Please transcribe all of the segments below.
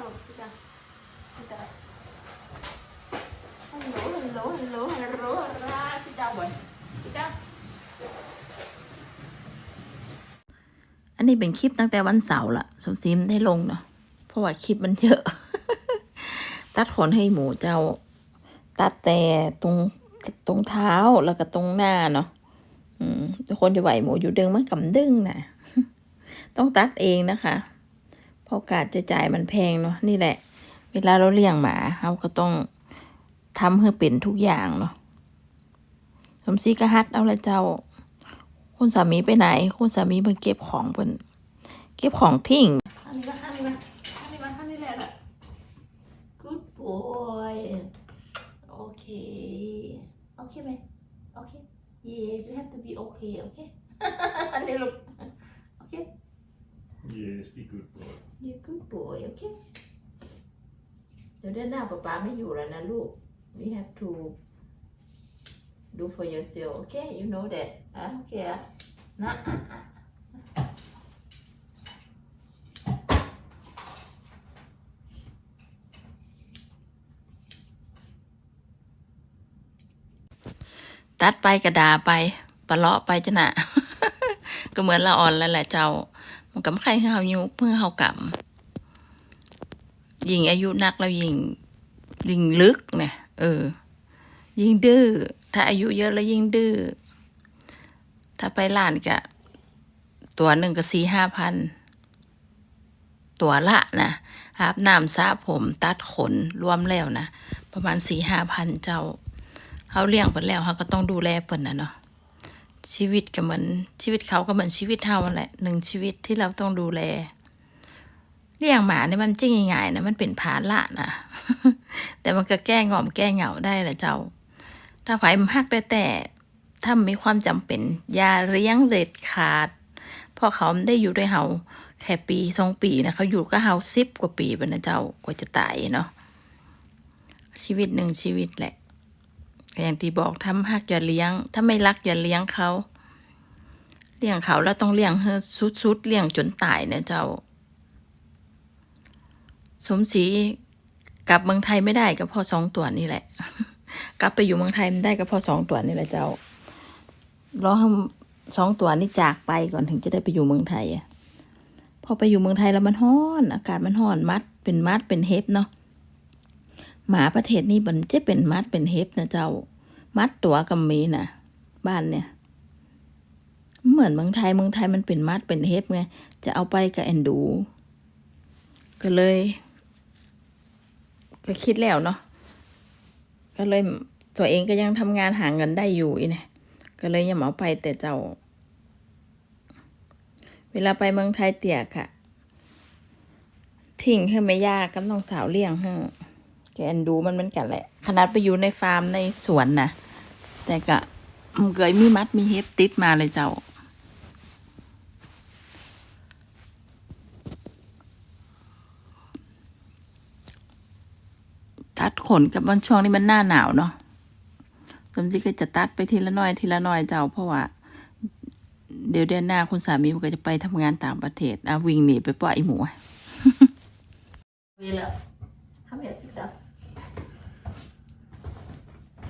down sit down sit down hello hello hello hello hello sit down boy sit down อันนี้เป็นคลิปตั้งแต่วันเสาร์ละสมศรีมได้ลงเนาะเพราะว่าคลิปมันเยอะ ตัดขนให้หมูเจ้า ตัดแต่ตรงตรงเท้าแล้วก็ตรงหน้าเนาะอืมทุกคนจะไหวหมูอยู่ดึงมันกำดึงนะต้องตัดเองนะคะ พราะการจะจ่ายมันแพงเนาะนี่แหละ เวลาเราเลี้ยงหมาเราก็ต้องทำให้เป็นทุกอย่างเนาะสมศรีก็ฮัดเอาละเจ้า คุณสามีไปไหน คุณสามีมันเก็บของเพิ่นเก็บของทิ้งอันนี้มาอันนี้มาอันนี้มาอันนี้แหละ good boy โอเคโอเคไหมโอเค yes you have to be okay โอเคอันนี้ลูกโอเค Yes, be good boy. You good boy โอเคเดี๋ยวดือนหน้าป๊าป๊าไม่อยู่แล้วนะลูก we have to do for yourself okay you know that อะโอเคอะนะอะอะตัดไปกระดาไปปะเลาะไปจะนะก็เหมือนละอ่อนแล้วแหละเจ้า มันกับใครเฮายุเพื่อเฮากำยิงอายุนักแล้วยิงยิงลึกเนี่ยเออ ยิงดื้อถ้าอายุเยอะแล้วยิงดื้อถ้าไปล้านกะ ตัวหนึ่งก็สี่ห้าพันตัวละนะอาบน้ำสระผมตัดขนรวมแล้วนะประมาณสี่ห้าพันเจ้าเขาเลี้ยงเปิดแล้วเขาก็ต้องดูแลเปิดนะเนาะ ชีวิตก็เหมือน ชีวิตเขาก็เหมือนชีวิตเฮาแหละหนึ่งชีวิตที่เราต้องดูแลเลี้ยงหมาเนี่ยมันจริงง่ายๆนะมันเป็นภาระนะแต่มันก็แก้งอมแก้เหงาได้แหละเจ้า ถ้าไผมันฮักได้แต่ถ้ามีความจำเป็นอย่าเลี้ยงเด็ดขาดเพราะเขาได้อยู่ด้วยเฮาแค่ปีสองปีนะเขาอยู่ก็เฮาสิบกว่าปีไปนะเจ้ากว่าจะตายเนาะชีวิตหนึ่งชีวิตแหละ อย่างที่บอกทำฮักอย่าเลี้ยง ถ้าไม่รักอย่าเลี้ยงเขา เลี้ยงเขาแล้วต้องเลี้ยงให้สุดๆเลี้ยงจนตายนะเจ้า สมศรีกลับเมืองไทยไม่ได้ก็พอสองตัวนี่แหละ กลับไปอยู่เมืองไทยไม่ได้ก็พอสองตัวนี่แหละเจ้ารอให้สองตัวนี่จากไปก่อนถึงจะได้ไปอยู่เมืองไทยอะพอไปอยู่เมืองไทยแล้วมันร้อน อากาศมันร้อนมัดเป็นมัดเป็นเฮฟเนาะ หมาประเทศนี้มันจะเป็นมัดเป็นเฮฟนะเจ้า มัดตัวกับมีนะบ้านเนี่ย เหมือนเมืองไทยเมืองไทยมันเป็นมัดเป็นเฮฟไง จะเอาไปกับแอนดู ก็เลย ก็คิดแล้วเนาะก็เลยตัวเองก็ยังทำงานหาเงินได้อยู่อีเนี่ยก็เลยยังเอาไปแต่เจ้า เวลาไปเมืองไทยเตี่ยค่ะ ทิ้งให้ไม่ยากก็ต้องสาวเลี้ยงให้ แกนดูมันเหมือนกันแหละ ขนาดไปอยู่ในฟาร์มในสวนนะแต่ก็มันเคยมีมัดมีเฮปติดมาเลยเจ้า ตัดขนกับวันช่วงนี้มันหน้าหนาวเนาะสมจิก็จะตัดไปทีละน้อยทีละน้อยเจ้าเพราะว่า เดี๋ยวเดือนหน้าคุณสามีมันก็จะไปทำงานต่างประเทศอาวิ่งหนีไปปล่อยไอหมูเวลา Come here, sit down.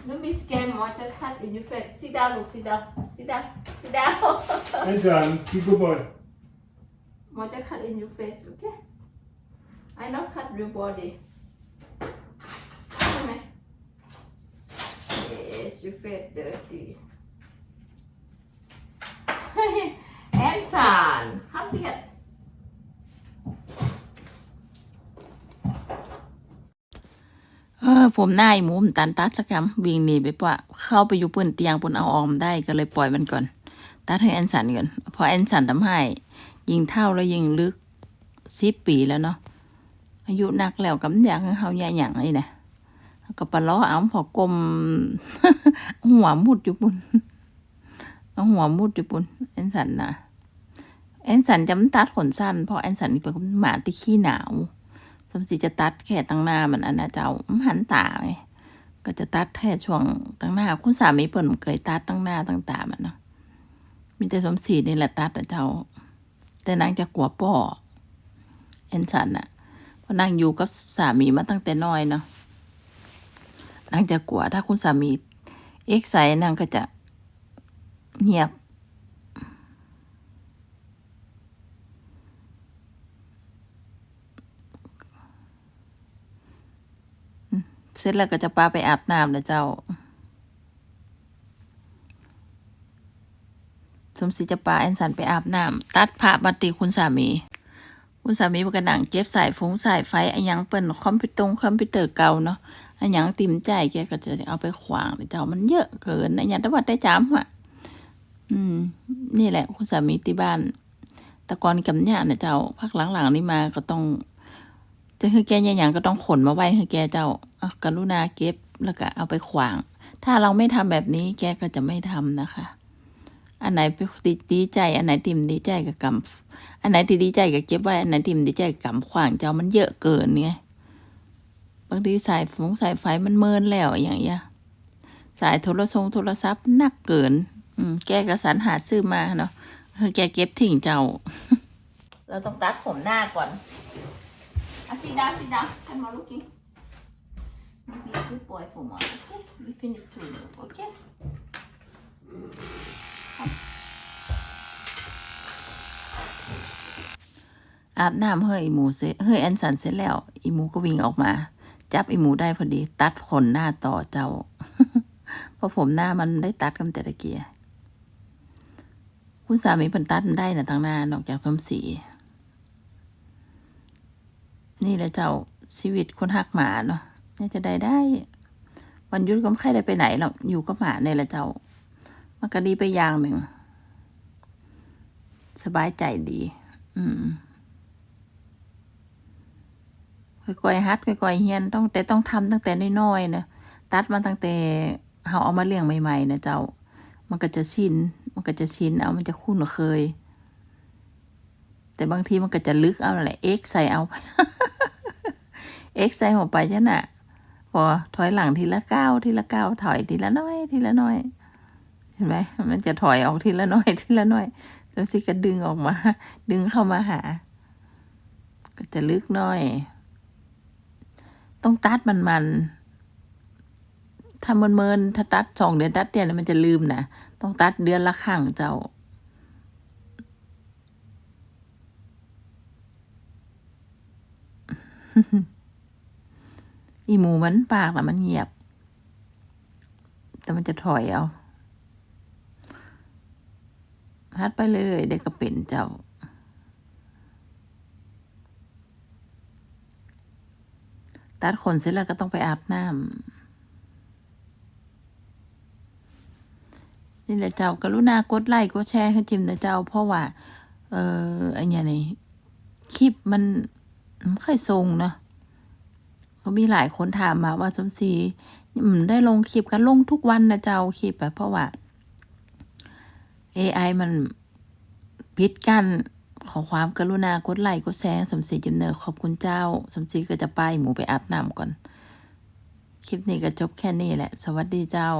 Don't be scared, Mom. Just cut in your face. Sit down, look. Sit down. Sit down. Sit down. And son, be good boy. Mom, just cut in your face, okay? I not cut your body. Come here. Yes, your face dirty. Anton, how's it? เออผมหน้าไอ้หมูมตันตัดสักคำวิ่งหนีไปปะเข้าไปอยู่ปืนเตียงปนเอาออมได้ก็เลยปล่อยมันก่อน ตัดให้แอนสันก่อนพอแอนสันทำให้ ยิงเท่าแล้วยิงลึกสิบปีแล้วเนาะอายุนักแล้วกำอยากเขาใหญ่หยังนี่นะก็ปลาล้อเอาพอกลมหัวมุดอยู่ปุ่นเอาหัวมุดอยู่ปุ่นแอนสันนะแอนสันจำตัดขนสั้นเพราะแอนสันนี่เป็นหมาที่ขี้หนาว สมศรีจะตัดแค่ตั้งหน้ามันอันนะเจ้าหันตาไงก็จะตัดแค่ช่วงตั้งหน้า คุณสามีเปิ่นเคยตัดตั้งหน้าตั้งตามันเนาะมีแต่สมศรีนี่แหละตัดแต่เจ้า แต่นางจะกลัวป่อเอ็นสันอะพราะนางอยู่กับสามีมาตั้งแต่น้อยเนาะนางจะกลัวถ้าคุณสามีเอ็กไซนางก็จะเงียบ เสร็จแล้วก็จะปาไปอาบน้ำนะเจ้า สมศรีจะปาแอนสันไปอาบน้ำตัดผ้าบัติคุณสามี คุณสามีมันก็นั่งเก็บสายฟงสายไฟอันยังเปิ่นคอมพิวตงคอมพิวเตอร์เก่าเนาะอันยังติมใจแกก็จะเอาไปขวางเจ้ามันเยอะเกินอันยังตะวัดได้จ้ำอะ อืม นี่แหละ คุณสามีที่บ้านแต่ก่อนกับเนี่ยนะเจ้าพักหลังๆนี่มาก็ต้องจะคือแกย่างย่างก็ต้องขนมาไว้ให้แกเจ้า กรุณาเก็บแล้วก็เอาไปขวาง ถ้าเราไม่ทำแบบนี้แกก็จะไม่ทำนะคะ อันไหนดีดีใจ อันไหนติ่มดีใจกับกำอันไหนที่ดีใจกับเก็บไว้ อันไหนติ่มดีใจกับกำขวางเจ้ามันเยอะเกินไงบางทีสายฟงสายไฟมันเมินแล้วอย่างเงี้ยสายโทรศัพท์โทรศัพท์หนักเกิน อืมแกก็สรรหาซื้อมาเนาะคือแกเก็บทิ้งเจ้า เราต้องตัดผมหน้าก่อน Ah, sit down, sit down. Come on, looking. Maybe a good boy for mom. Okay, we finish soon. Okay. Come. อาบน้ำเฮ้ยอีหมูเสร็จเฮ้ยแอนสันเสร็จแล้ว อีหมูก็วิ่งออกมา จับอีหมูได้พอดี ตัดขนหน้าต่อเจ้า เพราะผมหน้ามันได้ตัดกันแต่ตะเกียคุณสามีเพิ่นตัดได้นะทางหน้านอกจากสมศรีนี่แหละเจ้าชีวิตคนหักหมาเนาะ นี่จะได้ได้ วันยุดก็ไม่ค่อยได้ไปไหนหรอกอยู่กับหมาเนี่ยแหละเจ้า มันก็ดีไปอย่างหนึ่ง สบายใจดี อืมค่อยๆฮัดค่อยๆเฮียนต้องแต่ต้องทำตั้งแต่น้อยๆนะตัดมาตั้งแต่เราเอามาเลี้ยงใหม่ๆนะเจ้า มันก็จะชิน มันก็จะชินเอามันจะคุ้นเคย แต่บางทีมันก็จะลึกเอาแหละเอ็กใส่เอาเอ็กใส่หัวไปจ้ะน่ะ พอถอยหลังทีละก้าวทีละก้าวถอยทีละน้อย ทีละน้อย เห็นไหมมันจะถอยออกทีละน้อย ทีละน้อยแล้วสิก็ดึงออกมา ดึงเข้ามาหา ก็จะลึกน้อย ต้องตัดมันมันๆถ้ามันเมินๆถ้าตัดสองเดือนตัดเดือนมันจะลืมนะต้องตัดเดือนละครั้งเจ้า อีหมูมันปากนะมันเงียบ แต่มันจะถอยเอาฮัดไปเรื่อยๆเด็กก็เป็นเจ้าตัดขนเสร็จแล้วก็ต้องไปอาบน้ำนี่แหละเจ้ากรุณากดไลค์กดแชร์ให้จิมนะเจ้า เพราะว่า เออไอันนี้นี่คลิปมันไม่ค่อยทรงเนาะ ก็มีหลายคนถามมาว่าสมศรีได้ลงคลิปกันลงทุกวันนะเจ้าคลิปอะเพราะว่า AI มันพิดกันขอความกรุณากดไลค์กดแชร์สมศรีจิมเนอร์ขอบคุณเจ้า สมศรีก็จะไปหมูไปอาบน้ำก่อน คลิปนี้ก็จบแค่นี้แหละ สวัสดีเจ้า